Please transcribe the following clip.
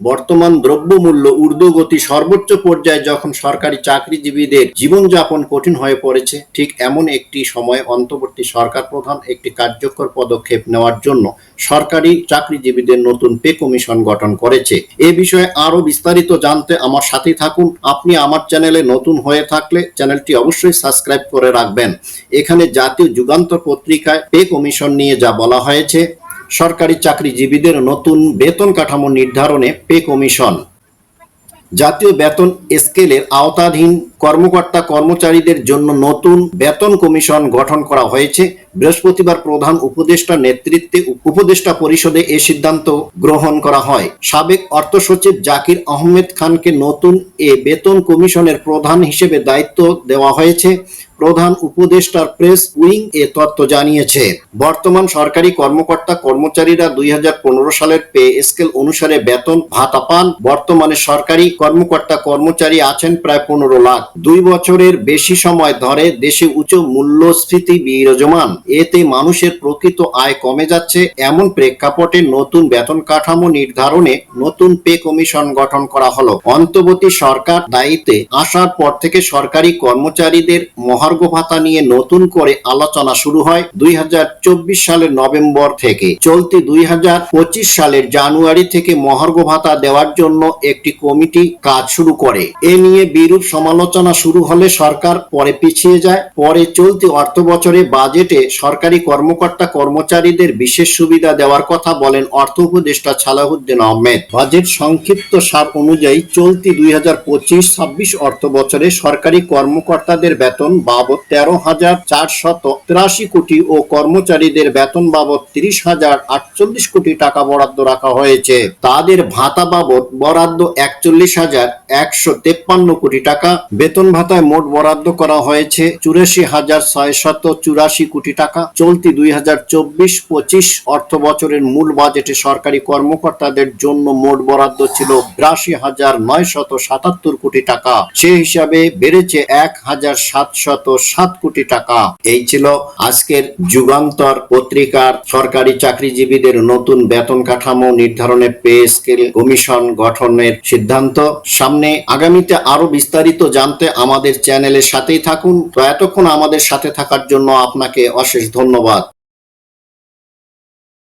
বর্তমান দ্রব্যমূল্য ঊর্ধ্বগতি সর্বোচ্চ পর্যায়ে যখন সরকারি চাকরিজীবীদের জীবনযাপন কঠিন হয়ে পড়েছে, ঠিক এমন একটি সময় অন্তর্বর্তী সরকার প্রধান একটি কার্যকর পদক্ষেপ নেওয়ার জন্য সরকারি চাকরিজীবীদের নতুন পে কমিশন গঠন করেছে। এ বিষয়ে আরও বিস্তারিত জানতে আমার সাথে থাকুন। আপনি আমার চ্যানেলে নতুন হয়ে থাকলে চ্যানেলটি অবশ্যই সাবস্ক্রাইব করে রাখবেন। এখানে জাতীয় যুগান্তর পত্রিকায় পে কমিশন নিয়ে যা বলা হয়েছে সরকারি চাকরিজীবীদের নতুন বেতন কাঠামো নির্ধারণে পে কমিশন। জাতীয় বেতন স্কেলের আওতাধীন কর্মকর্তা কর্মচারীদের জন্য নতুন বেতন কমিশন গঠন করা হয়েছে। বৃহস্পতিবার প্রধান উপদেষ্টার নেতৃত্বে উপদেষ্টা পরিষদে এ সিদ্ধান্ত গ্রহণ করা হয়। সাবেক অর্থ সচিব জাকির আহমেদ খানকে নতুন এ বেতন কমিশনের প্রধান হিসেবে দায়িত্ব দেওয়া হয়েছে। প্রধান উপদেষ্টার প্রেস উইং এ তথ্য জানিয়েছে। বর্তমান সরকারি কর্মকর্তা কর্মচারীরা দুই হাজার পনেরো সালের পে স্কেল অনুসারে বেতন ভাতা পান। বর্তমানে সরকারি কর্মকর্তা কর্মচারী আছেন প্রায় পনেরো লাখ। দুই বছরের বেশি সময় ধরে দেশে উচ্চ মূল্যস্ফীতি বিরাজমান। এতে মানুষের প্রকৃত আয় কমে যাচ্ছে। এমন প্রেক্ষাপটে নতুন বেতন কাঠামো নির্ধারণে নতুন পে কমিশন গঠন করা হলো। অন্তর্বর্তী সরকার দায়িত্বে আসার পর থেকে সরকারি কর্মচারীদের মহার্ঘ ভাতা নিয়ে নতুন করে আলোচনা শুরু হয় দুই হাজার চব্বিশ সালের নভেম্বর থেকে। চলতি দুই হাজার পঁচিশ সালের জানুয়ারি থেকে মহার্ঘ ভাতা দেওয়ার জন্য একটি কমিটি কাজ শুরু করে। এ নিয়ে বিরূপ সমালোচনা শুরু হলে সরকার পরে পিছিয়ে যায়। পরে চলতি অর্থ বছরে বাজেটে সরকারি কর্মকর্তা কর্মচারীদের বিশেষ সুবিধা দেওয়ার কথা বলেন অর্থ উপদেষ্টা সালাহুদ্দিন আহমেদ। বাজেট সংক্ষিপ্ত সার অনুযায়ী চলতি দুই হাজার পঁচিশ ছাব্বিশ অর্থ বছরে সরকারি কর্মকর্তাদের বেতন বাবদ তেরো হাজার চারশত তিরাশি কোটি ও কর্মচারীদের বেতন বাবদ তিরিশ হাজার আটচল্লিশ কোটি টাকা বরাদ্দ রাখা হয়েছে। তাদের ভাতা বাবদ বরাদ্দ একচল্লিশ হাজার একশো তেপ্পান্ন কোটি টাকা। বেতন ভাতায় মোট বরাদ্দ করা হয়েছে চুরাশি হাজার ছয়শত চুরাশি কোটি টাকা। চলতি দুই হাজার পঁচিশ অর্থ বছরের মূল বাজেটে সরকারি কর্মকর্তাদের জন্য মোট বরাদ্দ ছিল বিরাশি হাজার নয়শত সাতাত্তর কোটি টাকা। সে হিসাবে বেড়েছে এক হাজার সাত কোটি টাকা। এই ছিল আজকের যুগান্তর পত্রিকার সরকারি চাকরিজীবীদের নতুন বেতন কাঠামো নির্ধারণে পে স্কেল কমিশন গঠনের সিদ্ধান্ত। সামনে আগামীতে আরও বিস্তারিত জানতে আমাদের চ্যানেলের সাথেই থাকুন। তো এতক্ষণ আমাদের সাথে থাকার জন্য আপনাকে অশেষ ধন্যবাদ।